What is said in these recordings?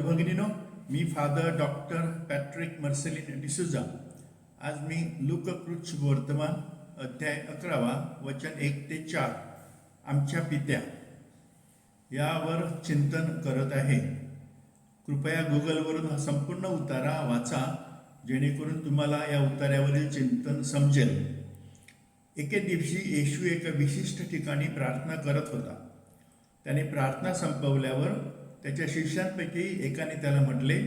भगिनीनो मी father doctor Patrick Marcellin D'Souza आज मी लुककृच वर्तमान अध्याय अकरावा वचन एक ते चार आमच्या पित्या. यावर चिंतन करत आहे. कृपया गुगलवरून हा संपूर्ण उतारा वाचा जेणेकरून तुम्हाला या उतार्यावरील चिंतन समजेल. एके दिवशी येशू एका विशिष्ट ठिकाणी प्रार्थना करत होता. त्याने प्रार्थना संपवल्यावर त्याच्या शिष्यांपैकी एकाने त्याला म्हटले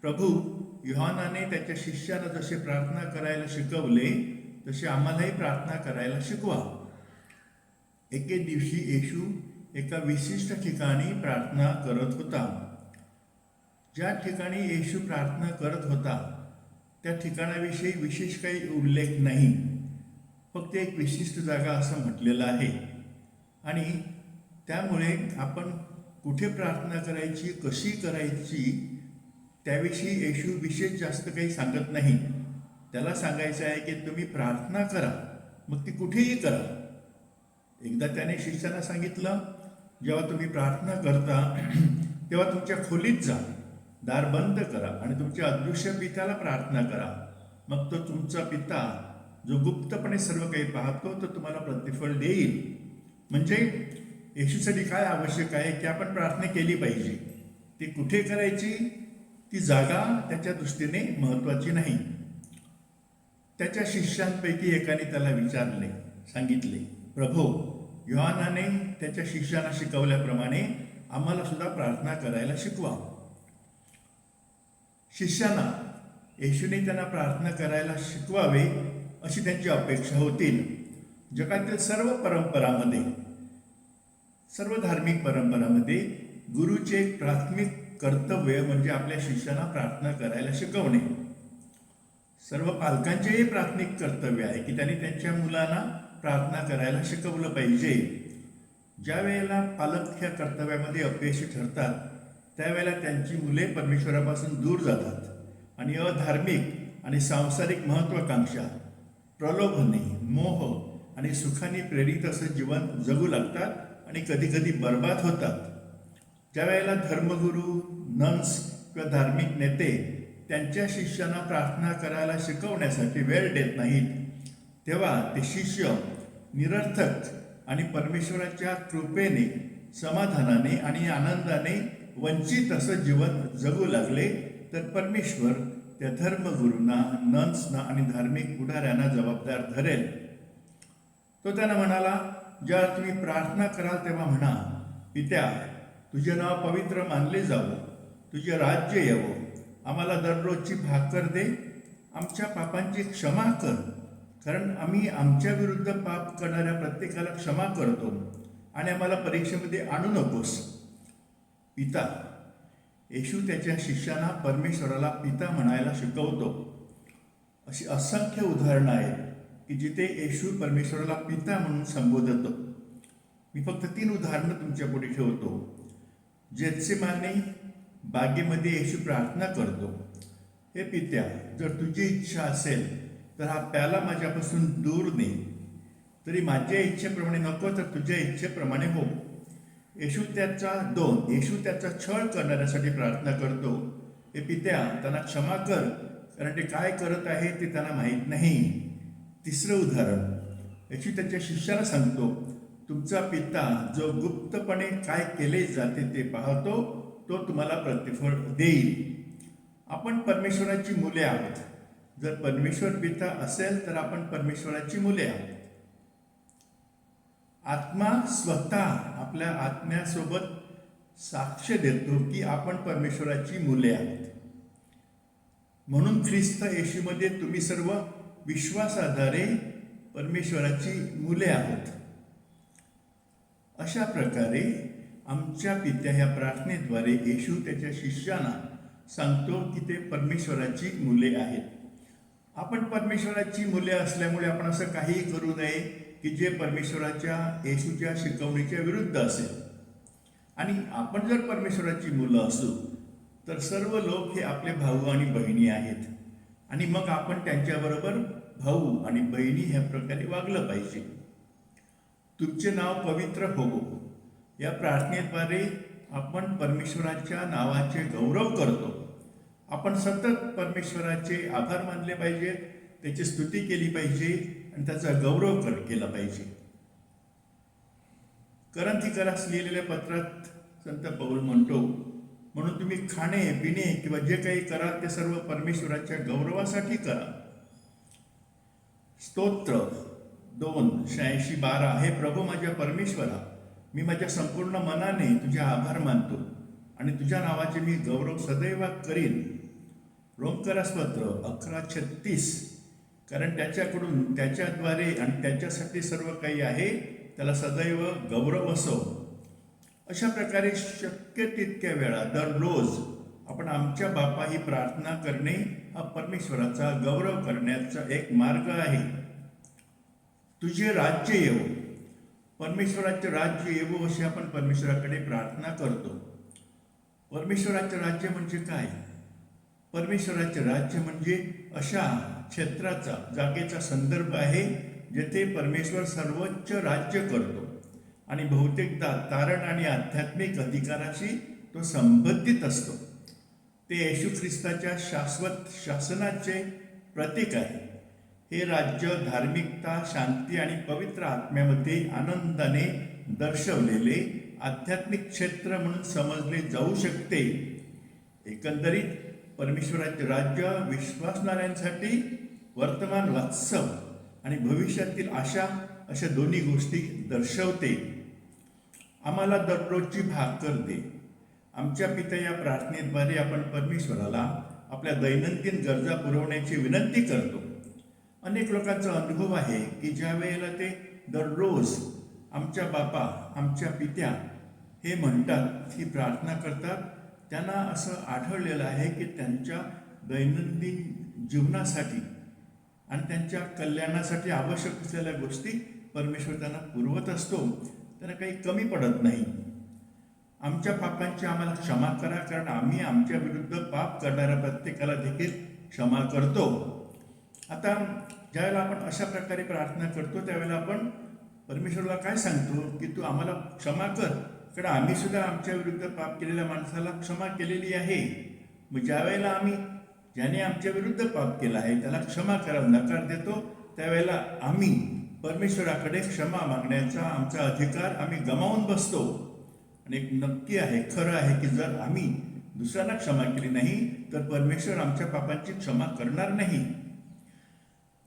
प्रभू युहानाने त्याच्या शिष्याला जसे प्रार्थना करायला शिकवले तसे आम्हालाही प्रार्थना करायला शिकवा. एके दिवशी येशू एका विशिष्ट ठिकाणी प्रार्थना करत होता. ज्या ठिकाणी येशू प्रार्थना करत होता त्या ठिकाणाविषयी विशेष काही उल्लेख नाही. फक्त एक विशिष्ट जागा असं म्हटलेलं आहे. आणि त्यामुळे आपण कुठे प्रार्थना करायची कशी करायची त्याविषयी येशू विशेष जास्त काही सांगत नाही. त्याला सांगायचं आहे की तुम्ही प्रार्थना करा मग ती कुठेही करा. एकदा त्याने शिष्याला सांगितलं जेव्हा तुम्ही प्रार्थना करता तेव्हा तुमच्या खोलीत जा दार बंद करा आणि तुमच्या अदृश्य पित्याला प्रार्थना करा. मग तो तुमचा पिता जो गुप्तपणे सर्व काही पाहतो तो तुम्हाला प्रतिफळ देईल. म्हणजे येशूसाठी काय आवश्यक आहे की आपण प्रार्थना केली पाहिजे? ती कुठे करायची? ती जागा त्याच्या दृष्टीने महत्त्वाची नाही. त्याच्या शिष्यांपैकी एकाने त्याला विचारले सांगितले प्रभो योहानाने त्याच्या शिष्यांना शिकवल्याप्रमाणे आम्हाला सुद्धा प्रार्थना करायला शिकवा. शिष्यांना येशूने त्यांना प्रार्थना करायला शिकवावे अशी त्यांची अपेक्षा होतील. जगातील सर्व परंपरामध्ये सर्व धार्मिक परंपरामध्ये गुरुचे एक प्राथमिक कर्तव्य म्हणजे आपल्या शिष्यांना प्रार्थना करायला शिकवणे. सर्व पालकांचेही प्राथमिक कर्तव्य आहे की त्यांनी त्यांच्या मुलांना प्रार्थना करायला शिकवलं पाहिजे. ज्या वेळेला पालक ह्या कर्तव्यामध्ये अपयशी ठरतात त्यावेळेला त्यांची मुले परमेश्वरापासून दूर जातात. आणि अधार्मिक आणि सांसारिक महत्वाकांक्षा प्रलोभने मोह आणि सुखाने प्रेरित असं जीवन जगू लागतात आणि कधी कधी बर्बाद होतात. ज्या वेळेला धर्मगुरू नन्स किंवा धार्मिक नेते त्यांच्या शिष्यांना प्रार्थना करायला शिकवण्यासाठी वेळ देत नाहीत तेव्हा ते शिष्य निरर्थक आणि परमेश्वराच्या कृपेने समाधानाने आणि आनंदाने वंचित असं जीवन जगू लागले तर परमेश्वर त्या धर्मगुरूंना नन्सना आणि धार्मिक पुढाऱ्यांना जबाबदार धरेल. तो त्यांना म्हणाला ज्या तुम्ही प्रार्थना कराल तेव्हा म्हणा पित्या तुझे नाव पवित्र मानले जावं तुझे राज्य यावं आम्हाला दररोजची भाकर दे आमच्या पापांची क्षमा कर कारण आम्ही आमच्या विरुद्ध पाप करणाऱ्या प्रत्येकाला क्षमा करतो आणि आम्हाला परीक्षेमध्ये आणू नकोस. पिता येशू त्याच्या शिष्यांना परमेश्वराला पिता म्हणायला शिकवतो. अशी असंख्य उदाहरणं आहेत. की जिथे येशू परमेश्वराला पिता म्हणून संबोधत. मी फक्त तीन उदाहरणं तुमच्यापुढे ठेवतो. जेत्सेमाने बागेमध्ये येशू प्रार्थना करतो. हे पित्या जर तुझी इच्छा असेल तर हा प्याला माझ्यापासून दूर ने. तरी माझ्या इच्छेप्रमाणे नको तर तुझ्या इच्छेप्रमाणे हो. येशू त्याचा दोन येशू त्याचा छळ करणाऱ्यासाठी प्रार्थना करतो. हे पित्या त्यांना क्षमा कर कारण ते काय करत आहे ते त्यांना माहीत नाही. तिसरं उदाहरण. याची त्याच्या शिष्याला सांगतो तुमचा पिता जो गुप्तपणे काय केले जाते ते पाहतो तो तुम्हाला प्रतिफळ देईल. आपण परमेश्वराची मुले आहोत. जर परमेश्वर पिता असेल तर आपण परमेश्वराची मुले आहोत. आत्मा स्वतः आपल्या आत्म्यासोबत साक्ष देतो की आपण परमेश्वराची मुले आहोत. म्हणून ख्रिस्त येशूमध्ये तुम्ही सर्व विश्वासाधारे परमेश्वराची मुले आहोत. अशा प्रकारे आमच्या पित्या ह्या प्रार्थनेद्वारे येशू त्याच्या शिष्यांना सांगतो की ते परमेश्वराची मुले आहेत. आपण परमेश्वराची मुले असल्यामुळे आपण असं काहीही करू नये की जे परमेश्वराच्या येशूच्या शिकवणीच्या विरुद्ध असेल. आणि आपण जर परमेश्वराची मुलं असू तर सर्व लोक हे आपले भाऊ आणि बहिणी आहेत. आणि मग आपण त्यांच्याबरोबर भाऊ आणि बहिणी ह्या प्रकारे वागलं पाहिजे. तुमचे नाव पवित्र होवो. या प्रार्थनेद्वारे आपण परमेश्वराच्या नावाचे गौरव करतो. आपण सतत परमेश्वराचे आभार मानले पाहिजेत त्याची स्तुती केली पाहिजे आणि त्याचा गौरव कर केला पाहिजे. करंथीकरास लिहिलेल्या पत्रात संत पौल म्हणतो म्हणून तुम्ही खाणे पिणे किंवा जे काही कराल ते सर्व परमेश्वराच्या गौरवासाठी करा. स्तोत्र दोन शहाऐंशी बारा हे प्रभू माझ्या परमेश्वरा मी माझ्या संपूर्ण मनाने तुझे आभार मानतो आणि तुझ्या नावाचे मी गौरव सदैव करीन. रोमकरासपत्र अकरा छत्तीस. कारण त्याच्याकडून त्याच्याद्वारे आणि त्याच्यासाठी सर्व काही आहे त्याला सदैव गौरव असो. अशा प्रकारे शक्य तितक्या वेळा दररोज आपण आमच्या बापा ही प्रार्थना करणे हा परमेश्वराचा गौरव करण्याचा एक मार्ग आहे. तुझे राज्य येवो. परमेश्वराचे राज्य येवो अशी आपण परमेश्वराकडे प्रार्थना करतो. परमेश्वराचे राज्य म्हणजे काय? परमेश्वराचे राज्य म्हणजे अशा क्षेत्राचा जागेचा संदर्भ आहे जेथे परमेश्वर सर्वोच्च राज्य करतो. आणि बहुतेकदा तारण आणि आध्यात्मिक अधिकाराशी तो संबंधित असतो. ते येशू ख्रिस्ताच्या शाश्वत शासनाचे प्रतीक आहे. हे राज्य धार्मिकता शांती आणि पवित्र आत्म्यामध्ये आनंदाने दर्शवलेले आध्यात्मिक क्षेत्र म्हणून समजले जाऊ शकते. एकंदरीत परमेश्वराचे राज्य विश्वासणाऱ्यांसाठी वर्तमान वास्तव आणि भविष्यातील आशा अशा दोन्ही गोष्टी दर्शवते. आम्हाला दररोजची भाकर दे. आमच्या पित्या या प्रार्थनेद्वारे आपण परमेश्वराला आपल्या दैनंदिन गरजा पुरवण्याची विनंती करतो. अनेक लोकांचा अनुभव आहे की ज्या वेळेला ते दररोज आमच्या बापा आमच्या पित्या हे म्हणतात ही प्रार्थना करतात त्यांना असं आढळलेलं आहे की त्यांच्या दैनंदिन जीवनासाठी आणि त्यांच्या कल्याणासाठी आवश्यक असलेल्या गोष्टी परमेश्वर त्यांना पुरवत असतो. त्यांना काही कमी पडत नाही. आमच्या पापांची आम्हाला क्षमा करा कारण आम्ही आमच्या विरुद्ध पाप करणाऱ्या प्रत्येकाला देखील क्षमा करतो. आता ज्यावेळेला आपण अशा प्रकारे प्रार्थना करतो त्यावेळेला आपण परमेश्वरला काय सांगतो? की तू आम्हाला क्षमा कर. कारण आम्ही सुद्धा आमच्या विरुद्ध पाप केलेल्या माणसाला क्षमा केलेली आहे. मग ज्यावेळेला आम्ही ज्याने आमच्या विरुद्ध पाप केला आहे त्याला क्षमा करायला नकार देतो त्यावेळेला आम्ही परमेश्वराकडे क्षमा मागण्याचा आमचा अधिकार आम्ही गमावून बसतो. आणि एक नक्की आहे खरं आहे की जर आम्ही दुसऱ्यांना क्षमा केली नाही तर परमेश्वर आमच्या पापांची क्षमा करणार नाही.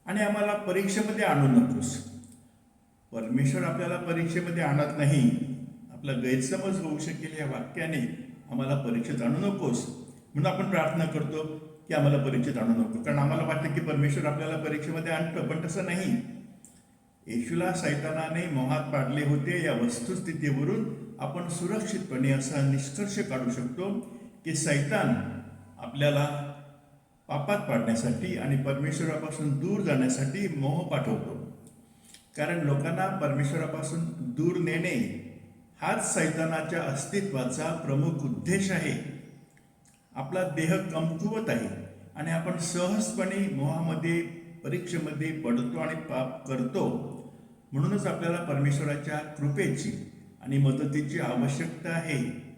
आणि आम्हाला परीक्षेमध्ये आणू नकोस. परमेश्वर आपल्याला परीक्षेमध्ये आणत नाही. आपला गैरसमज होऊ शकेल या वाक्याने आम्हाला परीक्षेत आणू नकोस. म्हणून आपण प्रार्थना करतो की आम्हाला परीक्षेत आणू नको. कारण आम्हाला वाटतं की परमेश्वर आपल्याला परीक्षेमध्ये आणतं पण तसं नाही. येशूला सैतानाने मोहात पाडले होते या वस्तुस्थितीवरून आपण सुरक्षितपणे असा निष्कर्ष काढू शकतो की सैतान आपल्याला पापात पाडण्यासाठी आणि परमेश्वरापासून दूर जाण्यासाठी मोह पाठवतो. कारण लोकांना परमेश्वरापासून दूर नेणे हाच सैतानाच्या अस्तित्वाचा प्रमुख उद्देश आहे. आपला देह कमकुवत आहे आणि आपण सहजपणे मोहामध्ये परीक्षेमध्ये पडतो आणि पाप करतो. म्हणूनच आपल्याला परमेश्वराच्या कृपेची आणि मदतीची आवश्यकता आहे.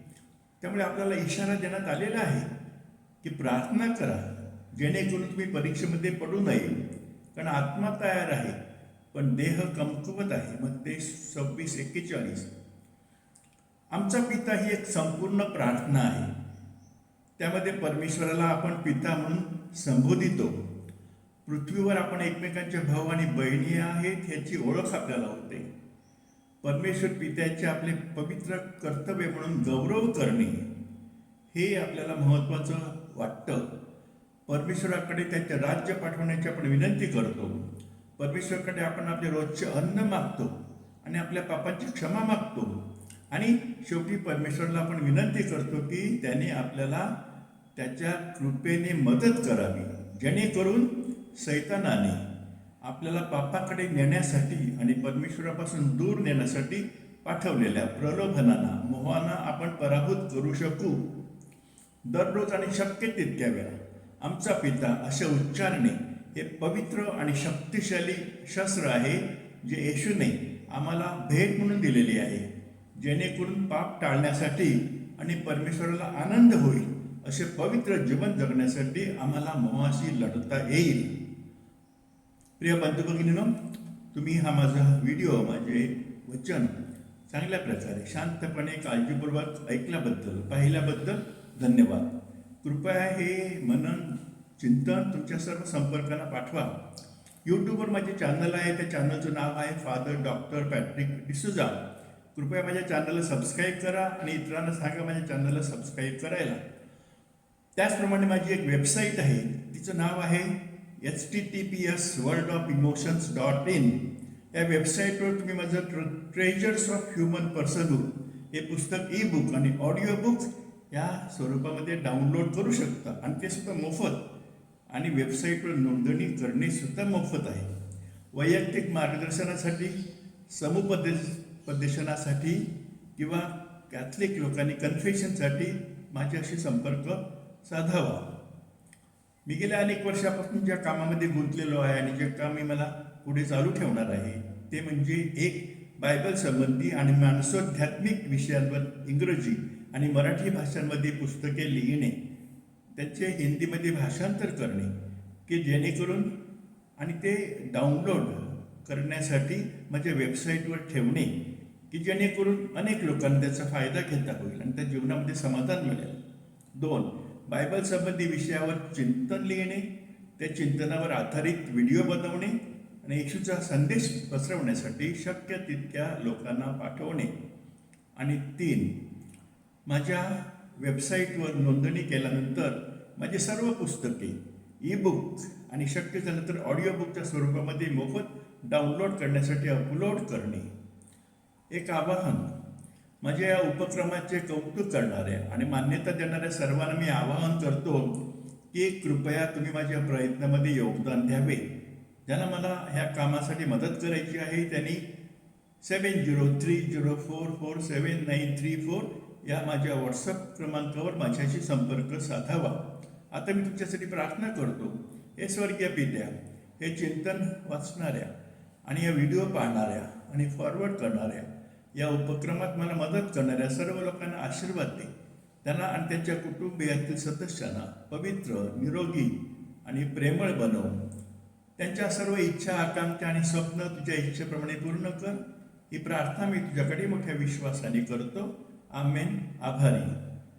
त्यामुळे आपल्याला इशारा देण्यात आलेला आहे की प्रार्थना करा जेणेकरून तुम्ही परीक्षेमध्ये पडू नये. कारण आत्मा तयार आहे पण देह कमकुवत आहे. मग ते सव्वीस एक्केचाळीस. आमचा पिता ही एक संपूर्ण प्रार्थना आहे. त्यामध्ये परमेश्वराला आपण पिता म्हणून संबोधितो. पृथ्वीवर आपण एकमेकांचे भाऊ आणि बहिणी आहेत ह्याची ओळख आपल्याला होते. परमेश्वर पित्याचे आपले पवित्र कर्तव्य म्हणून गौरव करणे हे आपल्याला महत्त्वाचं वाटतं. परमेश्वराकडे त्याचे राज्य पाठवण्याची आपण विनंती करतो. परमेश्वराकडे आपण आपले रोजचे अन्न मागतो आणि आपल्या पापांची क्षमा मागतो. आणि शेवटी परमेश्वरला आपण विनंती करतो की त्याने आपल्याला त्याच्या कृपेने मदत करावी. जेणेकरून सैतानाने आपल्याला पापाकडे नेण्यासाठी आणि परमेश्वरापासून दूर नेण्यासाठी पाठवलेल्या प्रलोभनांना मोहांना आपण पराभूत करू शकू. दररोज आणि शक्य तितक्या वेळा आमचा पिता असे उच्चारणे हे पवित्र आणि शक्तिशाली शस्त्र आहे जे येशूने आम्हाला भेट म्हणून दिलेली आहे. जेणेकरून पाप टाळण्यासाठी आणि परमेश्वराला आनंद होईल असे पवित्र जीवन जगण्यासाठी आम्हाला मोहाशी लढता येईल. प्रिय बंधू तुम्ही हा माझा व्हिडिओ माझे वचन चांगल्या प्रकारे शांतपणे काळजीपूर्वक ऐकल्याबद्दल पाहिल्याबद्दल धन्यवाद. कृपया हे मनन चिंतन तुमच्या सर्व संपर्कांना पाठवा. यूट्यूबवर माझे चॅनल आहे त्या चॅनलचं नाव आहे फादर डॉक्टर पॅट्रिक डिसुजा कृपया माझ्या चॅनलला सबस्क्राईब करा आणि इतरांना सांगा माझ्या चॅनलला सबस्क्राईब करायला. त्याचप्रमाणे माझी एक वेबसाईट आहे तिचं नाव आहे H T T P S world of emotions dot in या वेबसाईटवर तुम्ही माझं ट्र ट्रेजर्स ऑफ ह्युमन पर्सनहूड हे पुस्तक ई बुक आणि ऑडिओ बुक या स्वरूपामध्ये डाउनलोड करू शकता. आणि ते सुद्धा मोफत. आणि वेबसाईटवर नोंदणी करणे सुद्धा मोफत आहे. वैयक्तिक मार्गदर्शनासाठी समुपदेश उपदेशनासाठी किंवा कॅथलिक लोकांनी कन्फेशनसाठी माझ्याशी संपर्क साधावा. मी गेल्या अनेक वर्षापासून ज्या कामामध्ये गुंतलेलो आहे आणि जे काम मी मला पुढे चालू ठेवणार आहे ते म्हणजे एक बायबल संबंधी आणि मानसोध्यात्मिक विषयांवर इंग्रजी आणि मराठी भाषांमध्ये पुस्तके लिहिणे त्याचे हिंदीमध्ये भाषांतर करणे की जेणेकरून आणि ते डाउनलोड करण्यासाठी माझ्या वेबसाईटवर ठेवणे की जेणेकरून अनेक लोकांना त्याचा फायदा घेता होईल आणि त्या जीवनामध्ये समाधान मिळेल. दोन बायबल संबंधी विषयावर चिंतन लिहिणे त्या चिंतनावर आधारित व्हिडिओ बनवणे आणि येशूचा संदेश पसरवण्यासाठी शक्य तितक्या लोकांना पाठवणे. आणि तीन माझ्या वेबसाईटवर नोंदणी केल्यानंतर माझे सर्व पुस्तके ई बुक आणि शक्य झालं तर ऑडिओ बुकच्या स्वरूपामध्ये मोफत डाउनलोड करण्यासाठी अपलोड करणे. एक आवाहन माझ्या या उपक्रमाचे कौतुक करणाऱ्या आणि मान्यता देणाऱ्या सर्वांना मी आवाहन करतो की कृपया तुम्ही माझ्या प्रयत्नामध्ये योगदान द्यावे. ज्यांना मला ह्या कामासाठी मदत करायची आहे त्यांनी seven zero three zero four four seven nine three four या माझ्या व्हॉट्सअप क्रमांकावर माझ्याशी संपर्क साधावा. आता मी तुमच्यासाठी प्रार्थना करतो. हे स्वर्गीय पित्या हे चिंतन वाचणाऱ्या आणि या व्हिडिओ पाहणाऱ्या आणि फॉरवर्ड करणाऱ्या या उपक्रमात मला मदत करणाऱ्या सर्व लोकांना आशीर्वाद दे. त्यांना आणि त्यांच्या कुटुंबियातील सदस्यांना पवित्र निरोगी आणि प्रेमळ बनव. त्यांच्या सर्व इच्छा आकांक्षा आणि स्वप्न तुझ्या इच्छेप्रमाणे पूर्ण कर. ही प्रार्थना मी तुझ्याकडे मोठ्या विश्वासाने करतो. आमेन. आभारी.